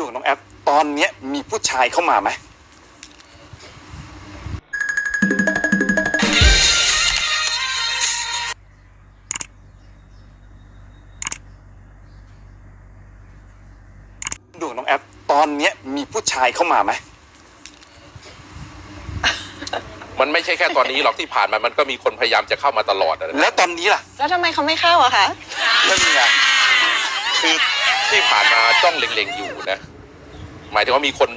ดูของน้องแอปตอนเนี้ยมีผู้ชายเข้ามาไหมดูของน้องแอปตอนเนี้ยมีผู้ชายเข้ามาไหมมันไม่ใช่แค่ตอนนี้หรอกที่ผ่านมามันก็มีคนพยายามจะเข้ามาตลอดนะแล้วตอนนี้ล่ะแล้วทำไมเขาไม่เข้าอะคะนั่นไงคือ ที่ผ่านมาจ้องเล็งๆอยู่นะ หมายถึงว่ามีคน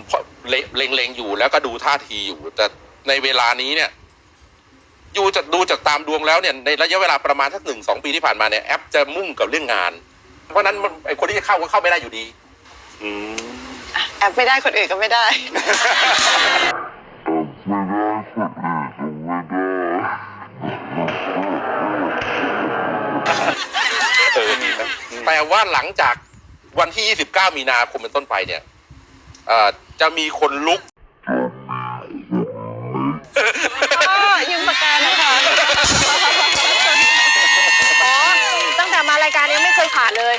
เล็งๆอยู่แล้วก็ดูท่าทีอยู่ แต่ในเวลานี้เนี่ยอยู่จากดูจากตามดวงแล้วเนี่ยในระยะเวลาประมาณสักหนึ่งสองปีที่ผ่านมาเนี่ยแอปจะมุ่งกับเรื่องงาน เพราะฉะนั้นมันไอคนที่จะเข้าก็เข้าไม่ได้อยู่ดีอืมแอบไม่ได้คนอื่นก็ไม่ได้เออดีนะแปลว่าหลังจาก วันที่ 29 มีนาคมเป็นต้นไปเนี่ยเอ่อจะมีคนลุกยืมปากกาหน่อยค่ะอ๋อตั้งแต่มารายการนี้ไม่เคยผ่านเลย